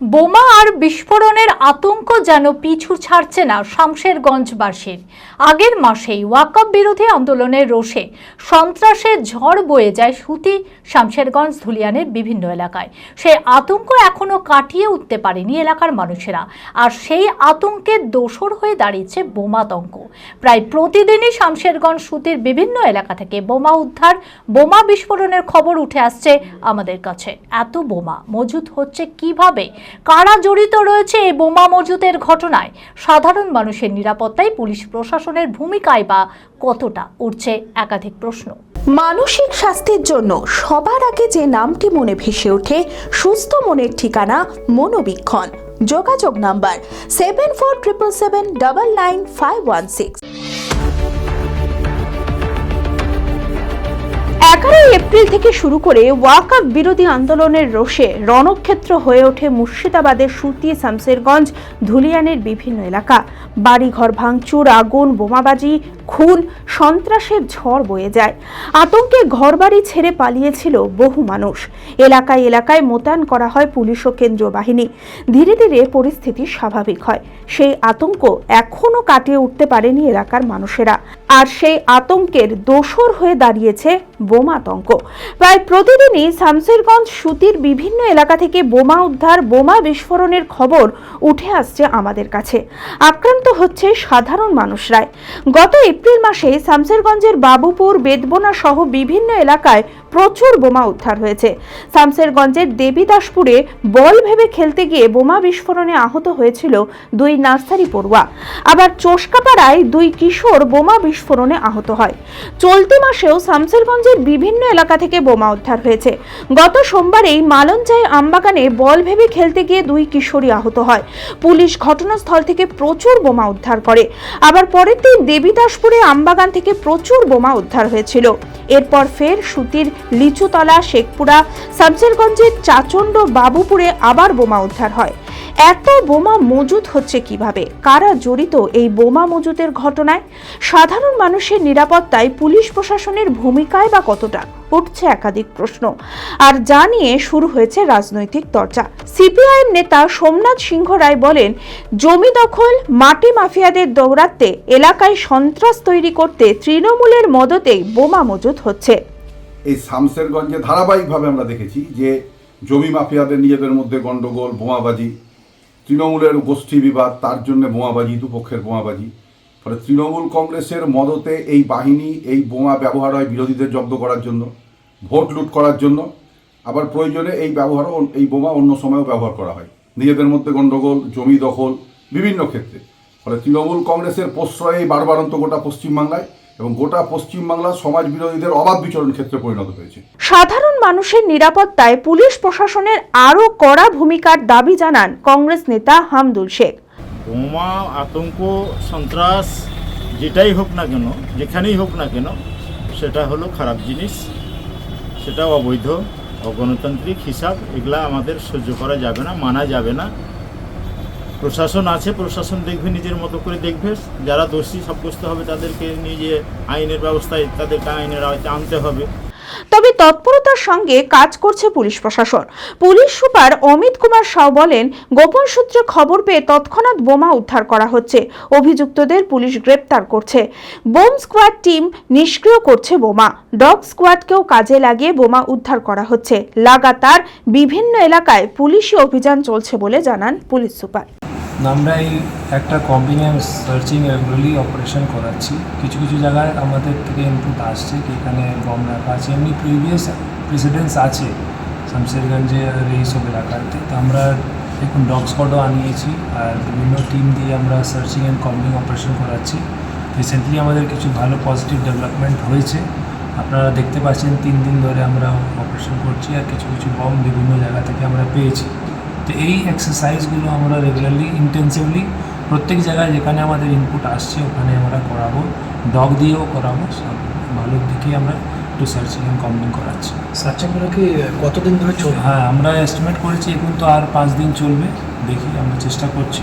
বোমা আর বিস্ফোরণের আতঙ্ক যেন পিছু ছাড়ছে না শামশেরগঞ্জবাসীর। আগের মাসেই ওয়াকআপ বিরোধী আন্দোলনের রোষে সন্ত্রাসের ঝড় বয়ে যায় সুতি শামশেরগঞ্জ ধুলিয়ানের বিভিন্ন এলাকায়। সেই আতঙ্ক এখনও কাটিয়ে উঠতে পারেনি এলাকার মানুষেরা। আর সেই আতঙ্কের দোসর হয়ে দাঁড়িয়েছে বোমাতঙ্ক প্রায় প্রতিদিনই শামশেরগঞ্জ সুতির বিভিন্ন এলাকা থেকে বোমা উদ্ধার, বোমা বিস্ফোরণের খবর উঠে আসছে আমাদের কাছে। এত বোমা মজুত হচ্ছে কীভাবে? কারা জড়িত রয়েছে এই বোমা মজুতের ঘটনায়? সাধারণ মানুষের নিরাপত্তায় পুলিশ প্রশাসনের ভূমিকায় বা কতটা? উঠছে একাধিক প্রশ্ন। মানসিক স্বাস্থ্যের জন্য সবার আগে যে নামটি মনে ভেসে ওঠে, সুস্থ মনের ঠিকানা মনোবীক্ষণ। যোগাযোগ number seven four triple seven double nine five one six April থেকে শুরু করে ওয়াকাপ বিরোধী আন্দোলনের রোষে রণক্ষেত্র হয়ে ওঠে মুর্শিদাবাদের সুতি শামসেরগঞ্জ, ধুলিয়ানের বিভিন্ন এলাকা। বাড়িঘর ভাঙচুর, আগুন, বোমাবাজি খুন, সন্ত্রাসের ঝড় বয়ে যায়। আতঙ্কে ঘরবাড়ি ছেড়ে পালিয়েছিল বহু মানুষ। এলাকায় এলাকায় মোতায়েন করা হয় পুলিশ ও কেন্দ্রীয় বাহিনী। ধীরে ধীরে পরিস্থিতি স্বাভাবিক হয়। সেই আতঙ্ক এখনও কাটিয়ে উঠতে পারেনি এলাকার মানুষেরা। আর সেই আতঙ্কের দোসর হয়ে দাঁড়িয়েছে বোমাতঙ্ক প্রায় প্রতিদিনই শামসেরগঞ্জ সুতির বিভিন্ন এলাকা থেকে বোমা উদ্ধার, বোমা বিস্ফোরণের খবর উঠে আসছে আমাদের কাছে। আক্রান্ত হচ্ছে সাধারণ মানুষরাই। গত এপ্রিল মাসে শামসেরগঞ্জের বাবুপুর বেদবোনা সহ বিভিন্ন এলাকায় প্রচুর বোমা উদ্ধার হয়েছে। শামসেরগঞ্জের দেবীদাসপুরে বল ভেবে খেলতে গিয়ে বোমা বিস্ফোরণে আহত হয়েছিল দুই নার্সারি পড়ুয়া। আবার চোষকাপাড়ায় দুই কিশোর বোমা বিস্ফোরণে আহত হয়। চলতি মাসেও শামসেরগঞ্জের বিভিন্ন এলাকা থেকে বোমা উদ্ধার হয়েছে। গত সোমবারেই মালঞ্চাই আমবাগানে বল ভেবে খেলতে গিয়ে দুই কিশোরী আহত হয়। পুলিশ ঘটনাস্থল থেকে প্রচুর বোমা উদ্ধার করে। আবার পরের দিন দেবীদাসপুরে আমবাগান থেকে প্রচুর বোমা উদ্ধার হয়েছিল। এরপর ফের সুতির লিচুতলা শেখপুরা সাবজেরগঞ্জের চাচণ্ড বাবুপুরে আবার বোমা উদ্ধার হয়। এত বোমা মজুত হচ্ছে কীভাবে? কারা জড়িত এই বোমা মজুতের ঘটনায়? সাধারণ মানুষের নিরাপত্তায় পুলিশ প্রশাসনের ভূমিকায় বা কতটা? উঠছে একাধিক প্রশ্ন। আর যা নিয়ে শুরু হয়েছে রাজনৈতিক চর্চা সিপিআইএম নেতা সোমনাথ সিংহ রায় বলেন, জমি দখল, মাটি মাফিয়াদের দৌরাত্মে এলাকায় সন্ত্রাস তৈরি করতে তৃণমূলের মদতে বোমা মজুত হচ্ছে। এই শামসেরগঞ্জে ধারাবাহিকভাবে আমরা দেখেছি যে জমি মাফিয়াদের নিজেদের মধ্যে গণ্ডগোল বোমাবাজি তৃণমূলের গোষ্ঠী বিবাদ, তার জন্য বোমাবাজি, দুপক্ষের বোমাবাজি। ফলে তৃণমূল কংগ্রেসের মদতে এই বাহিনী, এই বোমা ব্যবহার হয় বিরোধীদের জব্দ করার জন্য, ভোট লুট করার জন্য, আবার প্রয়োজনে এই ব্যবহারও, এই বোমা অন্য সময়েও ব্যবহার করা হয়। নিজেদের মধ্যে গণ্ডগোল জমি দখল, বিভিন্ন ক্ষেত্রে। ফলে তৃণমূল কংগ্রেসের প্রশ্রয়ে এই বারবারন্ত গোটা পশ্চিমবাংলায় এবং গোটা পশ্চিমবাংলা সমাজ বিরোধীদের অবাধ বিচরণ ক্ষেত্রে পরিণত হয়েছে। সাধারণ মানুষের নিরাপত্তায় পুলিশ প্রশাসনের আরও কড়া ভূমিকার দাবি জানান কংগ্রেস নেতা হামদুল শেখ। বোমা আতঙ্ক সন্ত্রাস যেটাই হোক না কেন যেখানেই হোক না কেন সেটা হলো খারাপ জিনিস সেটা অবৈধ অগণতান্ত্রিক হিসাব এগুলা আমাদের সহ্য করা যাবে না মানা যাবে না। প্রশাসন আছে, প্রশাসন দেখবে, নিজের মতো করে দেখবে। যারা দোষী সাব্যস্ত হবে তাদেরকে নিজে আইনের ব্যবস্থায়, তাদেরকে আইনের আওতায় আনতে হবে। তবে তৎপরতার সঙ্গে কাজ করছে পুলিশ প্রশাসন। পুলিশ সুপার অমিত কুমার সাউ বলেন, গোপন সূত্রে খবর পেয়ে তৎক্ষণাৎ বোমা উদ্ধার করা হচ্ছে। অভিযুক্তদের পুলিশ গ্রেপ্তার করছে। বোম স্কোয়াড টিম নিষ্ক্রিয় করছে বোমা। ডগ স্কোয়াডকেও কাজে লাগিয়ে বোমা উদ্ধার করা হচ্ছে। লাগাতার বিভিন্ন এলাকায় পুলিশি অভিযান চলছে বলে জানান পুলিশ সুপার। আমরা এই একটা কম্বিনেন্স সার্চিং রেগুলারলি অপারেশন করাচ্ছি। কিছু কিছু জায়গায় আমাদের থেকে ইনপুট আসছে কি এখানে বম রাখা আছে। এমনি প্রিভিয়াস প্রেসিডেন্স আছে শামশেরগঞ্জে আর এইসব এলাকাতে। তো আমরা এখন ডগ স্কোয়াডও আনিয়েছি আর বিভিন্ন টিম দিয়ে আমরা সার্চিং অ্যান্ড কম্বিং অপারেশন করাচ্ছি। রিসেন্টলি আমাদের কিছু ভালো পজিটিভ ডেভেলপমেন্ট হয়েছে। আপনারা দেখতে পাচ্ছেন, তিন দিন ধরে আমরা অপারেশন করছি আর কিছু কিছু বম বিভিন্ন জায়গা থেকে আমরা পেয়েছি। তো এই এক্সারসাইজগুলো আমরা রেগুলারলি ইন্টেন্সিভলি প্রত্যেক জায়গায় যেখানে আমাদের ইনপুট আসছে ওখানে আমরা করাবো। ডগ দিয়েও করাবো। সব ভালোর দিকেই আমরা একটু সার্চিং অ্যান্ড কম্বিং করাচ্ছি। সার্চিংগুলো কি কতদিন ধরে চলবে? হ্যাঁ আমরা এস্টিমেট করেছি এখন তো আর পাঁচ দিন চলবে। দেখি আমরা চেষ্টা করছি।